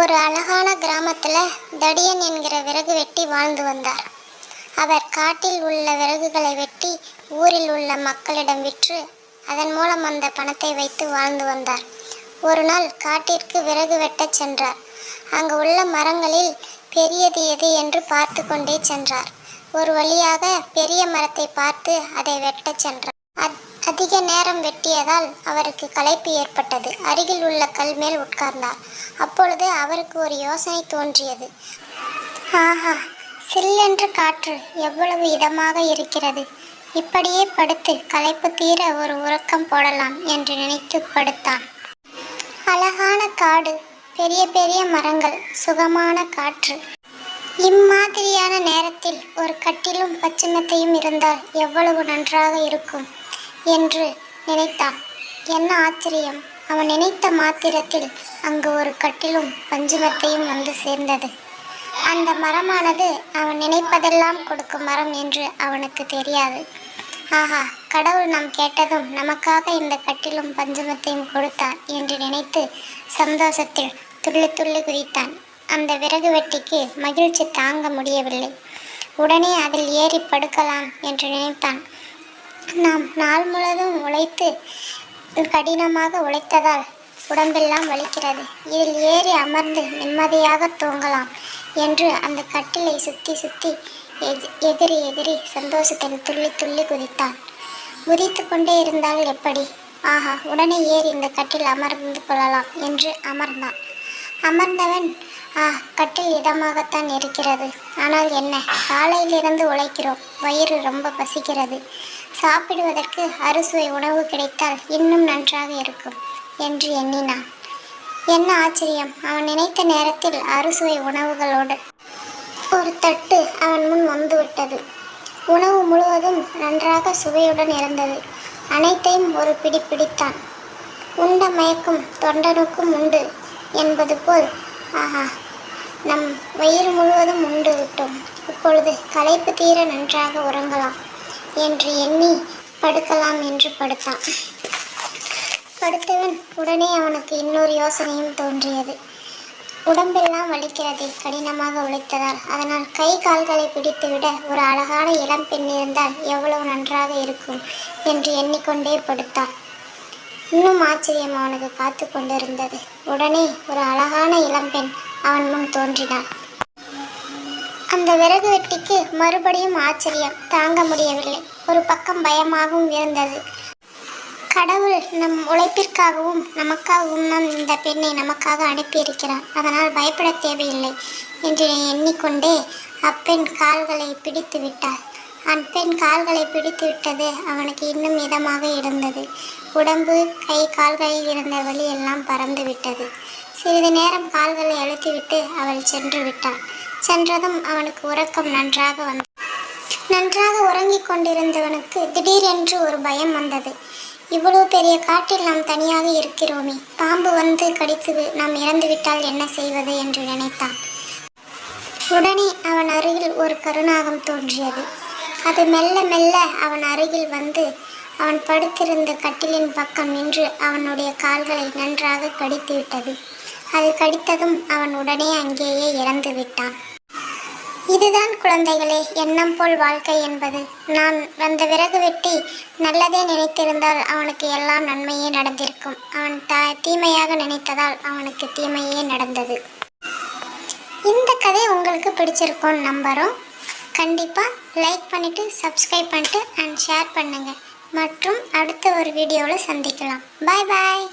ஒரு அழகான கிராமத்தில் தடியன் என்கிற விறகு வெட்டி வாழ்ந்து வந்தார். அவர் காட்டில் உள்ள விறகுகளை வெட்டி ஊரில் உள்ள மக்களிடம் விற்று அதன் மூலம் அந்த பணத்தை வைத்து வாழ்ந்து வந்தார். ஒரு நாள் காட்டிற்கு விறகு வெட்டச் சென்றார். அங்கு உள்ள மரங்களில் பெரியது எது என்று பார்த்து கொண்டே சென்றார். ஒரு வழியாக பெரிய மரத்தை பார்த்து அதை வெட்டச் சென்றார். அதிக நேரம் வெட்டியதால் அவருக்கு களைப்பு ஏற்பட்டது. அருகில் உள்ள கல் மேல் உட்கார்ந்தார். அப்பொழுது அவருக்கு ஒரு யோசனை தோன்றியது. ஆஹா சில்லென்ற காற்று எவ்வளவு இதமாக இருக்கிறது. இப்படியே படுத்து களைப்பு தீர ஒரு உறக்கம் போடலாம் என்று நினைத்து படுத்தான். அழகான காடு பெரிய பெரிய மரங்கள் சுகமான காற்று. இம்மாதிரியான நேரத்தில் ஒரு கட்டிலும் பச்சினத்தையும் இருந்தால் எவ்வளவு நன்றாக இருக்கும். என்று நினைத்தான். என்ன ஆச்சரியம். அவன் நினைத்த மாத்திரத்தில் அங்கு ஒரு கட்டிலும் பஞ்சுமத்தையும் வந்து சேர்ந்தது. அந்த மரமானது அவன் நினைப்பதெல்லாம் கொடுக்கும் மரம் என்று அவனுக்கு தெரியாது. ஆஹா கடவுள் நாம் கேட்டதும் நமக்காக இந்த கட்டிலும் பஞ்சமத்தையும் கொடுத்தார் என்று நினைத்து சந்தோஷத்தில் துள்ளி துள்ளி குதித்தான். அந்த விறகு வெட்டிக்கு மகிழ்ச்சி தாங்க முடியவில்லை. உடனே அதில் ஏறி படுக்கலாம் என்று நினைத்தான். நாம் நாள் முழுவதும் உழைத்து கடினமாக உழைத்ததால் உடம்பெல்லாம் வலிக்கிறது. இதில் ஏறி அமர்ந்து நிம்மதியாக தூங்கலாம் என்று அந்த கட்டிலை சுற்றி சுற்றி எதிரி எதிரி சந்தோஷத்தில் துள்ளி துள்ளி குதித்தான். குதித்து கொண்டே இருந்தால் எப்படி? ஆஹா உடனே ஏறி இந்த கட்டில் அமர்ந்து கொள்ளலாம் என்று அமர்ந்தான். அமர்ந்தவன் ஆ கட்டில் இதமாகத்தான் இருக்கிறது. ஆனால் என்ன? காலையிலிருந்து உழைக்கிறோம். வயிறு ரொம்ப பசிக்கிறது. சாப்பிடுவதற்கு அறுசுவை உணவு கிடைத்தால் இன்னும் நன்றாக இருக்கும் என்று எண்ணினான். என்ன ஆச்சரியம்? அவன் நினைத்த நேரத்தில் அறுசுவை உணவுகளோடு ஒரு தட்டு அவன் முன் வந்துவிட்டது. உணவு முழுவதும் நன்றாக சுவையுடன் இருந்தது. அனைத்தையும் ஒரு பிடி பிடித்தான். உண்ட மயக்கும் தொண்டனுக்கும் உண்டு என்பது போல் ஆஹா. நம் வயிறு முழுவதும் உண்டு விட்டோம் இப்பொழுது களைப்பு தீர நன்றாக உறங்கலாம் என்று எண்ணி படுக்கலாம் என்று படுத்தான். படுத்தவன் உடனே அவனுக்கு இன்னொரு யோசனையும் தோன்றியது. உடம்பெல்லாம் வலிக்கிறது கடினமாக உழைத்ததால். அதனால் கை கால்களை பிடித்துவிட ஒரு அழகான இளம் பெண் இருந்தால் எவ்வளவு நன்றாக இருக்கும் என்று எண்ணிக்கொண்டே படுத்தான். இன்னும் ஆச்சரியம் அவனுக்கு காத்து கொண்டிருந்தது. உடனே ஒரு அழகான இளம்பெண் அவன் முன் தோன்றினாள். அந்த விறகு வெட்டிக்கு மறுபடியும் ஆச்சரியம் தாங்க முடியவில்லை. ஒரு பக்கம் பயமாகவும் இருந்தது. கடவுள் நம் உழைப்பிற்காகவும் நமக்காகவும் நம் இந்த பெண்ணை நமக்காக அனுப்பியிருக்கிறார். அதனால் பயப்பட தேவையில்லை என்று எண்ணிக்கொண்டே அப்பெண் கால்களை பிடித்து விட்டார் அப்பெண் கால்களை பிடித்து விட்டது. அவனுக்கு இன்னும் இதமாக இருந்தது. உடம்பு கை கால்களில் இருந்த வலி எல்லாம் பறந்து விட்டது. சிறிது நேரம் கால்களை அழுத்திவிட்டு அவள் சென்று விட்டாள். சென்றதும் அவனுக்கு உறக்கம் நன்றாக வந்தது நன்றாக உறங்கிக் கொண்டிருந்தவனுக்கு திடீரென்று ஒரு பயம் வந்தது. இவ்வளவு பெரிய காட்டில் நாம் தனியாக இருக்கிறோமே. பாம்பு வந்து கடித்து நாம் இறந்துவிட்டால் என்ன செய்வது? என்று நினைத்தான். உடனே அவன் அருகில் ஒரு கருணாகம் தோன்றியது. அது மெல்ல மெல்ல அவன் அருகில் வந்து அவன் படுத்திருந்த கட்டிலின் பக்கம் நின்று அவனுடைய கால்களை நன்றாக கடித்து விட்டது. அது கடித்ததும் அவன் உடனே அங்கேயே இறந்து விட்டான். இதுதான் குழந்தைகளே எண்ணம் போல் வாழ்க்கை என்பது. நான் அந்த விறகு வெட்டி நல்லதே நினைத்திருந்தால் அவனுக்கு எல்லாம் நன்மையே நடந்திருக்கும். அவன் த தீமையாக நினைத்ததால் அவனுக்கு தீமையே நடந்தது. இந்த கதை உங்களுக்கு பிடிச்சிருக்கும்னு நம்புகிறோம் கண்டிப்பாக லைக் பண்ணிவிட்டு சப்ஸ்கிரைப் பண்ணிட்டு அண்ட் ஷேர் பண்ணுங்கள் மற்றும் அடுத்த ஒரு வீடியோவில் சந்திக்கலாம். பாய் பாய்